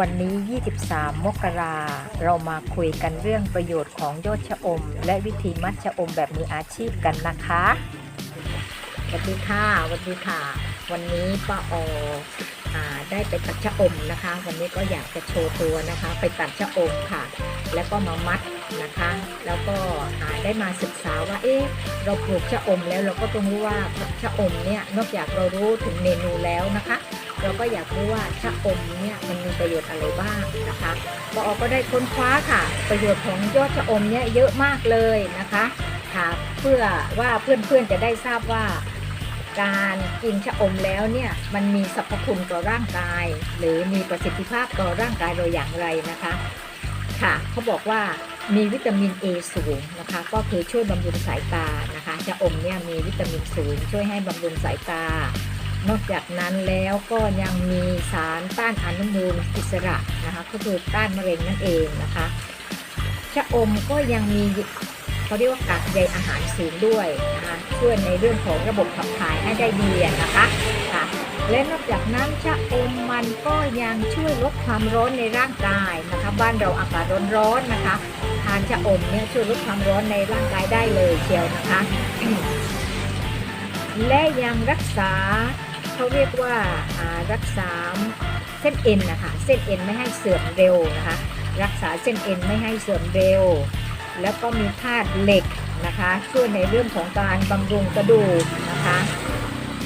วันนี้ 23 มกราเรามาคุยกันเรื่องประโยชน์ของยอดชะอม และวิธีมัดชะอมแบบมืออาชีพกันนะคะสวัสดีค่ะสวัสดีค่ะ วันนี้ป้าออได้ไปตัดชะอมนะคะ วันนี้ก็อยากจะโชว์ตัวนะคะ ไปตัดชะอมค่ะ แล้วก็มามัดนะคะ แล้วก็อ่าได้มาศึกษาว่าเอ๊ะเราปลูกชะอมแล้วเราก็ต้องรู้ว่าชะอมเนี่ยนอกจากเรารู้ถึงเมนูแล้วนะคะ เราก็อยากรู้ว่าชะอมเนี่ยมันมีประโยชน์อะไรบ้างนะคะปอก็ได้ค้นคว้าค่ะ ประโยชน์ของยอดชะอมเนี่ยเยอะมากเลยนะคะค่ะเพื่อว่าเพื่อนๆจะได้ทราบว่า การกินชะอมแล้วเนี่ยมันมีสรรพคุณต่อร่างกาย หรือมีประสิทธิภาพต่อร่างกายเราอย่างไรนะคะค่ะเขาบอกว่ามีวิตามิน A สูงนะคะ ก็คือช่วยบำรุงสายตานะคะชะอมเนี่ยมีวิตามินสูงช่วยให้บำรุงสายตา นอกจากนั้นแล้วก็ยังมีสารต้านอนุมูลอิสระนะคะก็คือต้านมะเร็งนั่นเองนะคะชะอมก็ยังมีเขาเรียกว่ากากใยอาหารสูงด้วยนะคะช่วยในเรื่องของระบบขับถ่ายให้ได้ดีนะคะค่ะและนอกจากนั้นชะอมมันก็ยังช่วยลดความร้อนในร่างกายนะคะบ้านเราอากาศร้อนๆนะคะทานชะอมเนี่ยช่วยลดความร้อนในร่างกายได้เลยเชียวนะคะ และยังรักษา เขาเรียกว่ารักษาเส้นเอ็นนะคะเส้นเอ็นไม่ให้เสื่อมเร็วนะคะ รักษาเส้นเอ็นไม่ให้เสื่อมเร็ว แล้วก็มีธาตุเหล็กนะคะ ช่วยในเรื่องของการบำรุงกระดูกนะคะ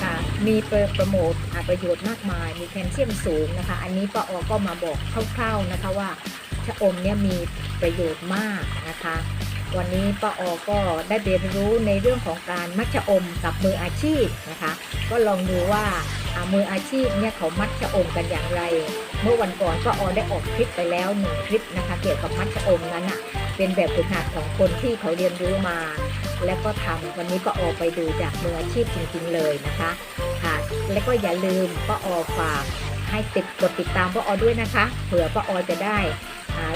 ค่ะมีปรประโมทอ่าประโยชน์มากมาย มีแคลเซียมสูงนะคะ อันนี้ป้าออก็มาบอกคร่าวๆนะคะว่าชะอมเนี่ยมีประโยชน์มากนะคะ วันนี้ป้าออก็ได้เรียนรู้ในเรื่องของการมัดชะอมกับมืออาชีพนะคะ ก็ลองดูว่าอ่ามืออาชีพเนี่ยเขามัดชะอมกันอย่างไร เมื่อวันก่อนป้าออได้ออกคลิปไปแล้วหนึ่งคลิปนะคะ เกี่ยวกับมัดชะอมนั้นอะเป็นแบบฝึกหัดของคนที่เขาเรียนรู้มา แล้วก็ทำวันนี้ป้าออไปดูจากมืออาชีพจริงๆเลยนะคะค่ะแล้วก็อย่าลืมป้าออฝากให้ติดกดติดตามป้าออด้วยนะคะเผื่อป้าออจะได้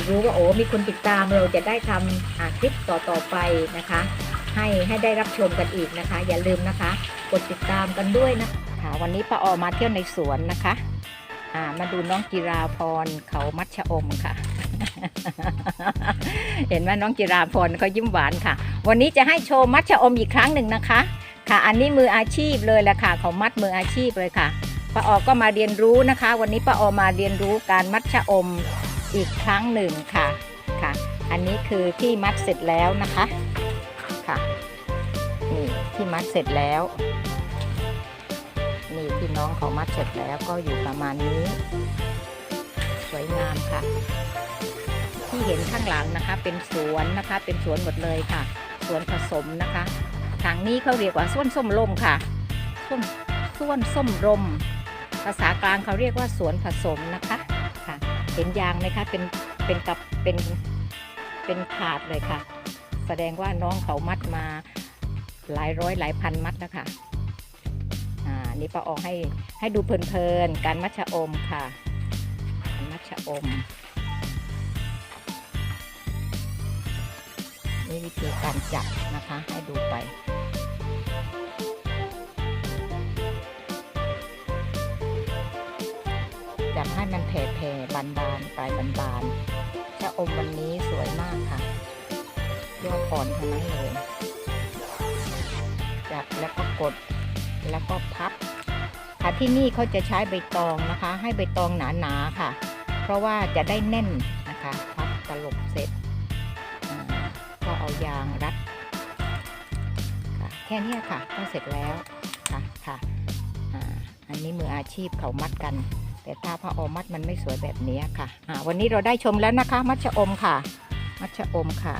รู้ว่าโอ้มีคนติดตามเราจะได้ทำคลิปต่อๆไปนะคะ ให้ให้ได้รับชมกันอีกนะคะ อย่าลืมนะคะกดติดตามกันด้วยนะคะวันนี้ป้าออมาเที่ยวในสวนนะคะมาดูน้องจิราพรเขามัดชะอมค่ะ เห็นไหมน้องจิราพรเขายิ้มหวานค่ะ วันนี้จะให้โชว์มัดชะอมอีกครั้งหนึ่งนะคะ ค่ะ อันนี้มืออาชีพเลยแหละค่ะเขามัดมืออาชีพเลยค่ะป้าออก็มาเรียนรู้นะคะ วันนี้ป้าออมาเรียนรู้การมัดชะอม อีกครั้งหนึ่งค่ะค่ะ อันนี้คือที่มัดเสร็จแล้วนะคะค่ะนี่ที่มัดเสร็จแล้วนี่ที่น้องเขามัดเสร็จแล้วก็อยู่ประมาณนี้ สวยงามค่ะ ที่เห็นข้างหลังนะคะ เป็นสวนนะคะ เป็นสวนหมดเลยค่ะ สวนผสมนะคะทางนี้เขาเรียกว่าส้วนส้มลมค่ะส้วนส้วนส้มลมภาษากลางเขาเรียกว่าสวนผสมนะคะค่ะ เห็นยางไหมคะเป็นเป็นกับเป็นเป็นขาดเลยค่ะ แสดงว่าน้องเขามัดมาหลายร้อยหลายพันมัดแล้วค่ะอ่านี่ป้าออกให้ให้ดูเพลินๆการมัดชะอมค่ะการมัดชะอมนี่วิธีการจับนะคะให้ดูไป จับให้มันแผ่ๆบานๆปลายบานๆชะอมวันนี้สวยมากค่ะยอดอ่อนทั้งนั้นเลยจับแล้วก็กดแล้วก็พับ ค่ะที่นี่เขาจะใช้ใบตองนะคะ ให้ใบตองหนาๆค่ะ เพราะว่าจะได้แน่นนะคะพับตลบเสร็จก็เอายางรัดแค่นี้ค่ะก็เสร็จแล้วค่ะค่ะอันนี้มืออาชีพเขามัดกัน แต่ถ้าพระอมัดมันไม่สวยแบบนี้ค่ะอ่าวันนี้เราได้ชมแล้วนะคะ มัดชะอมค่ะ มัดชะอมค่ะ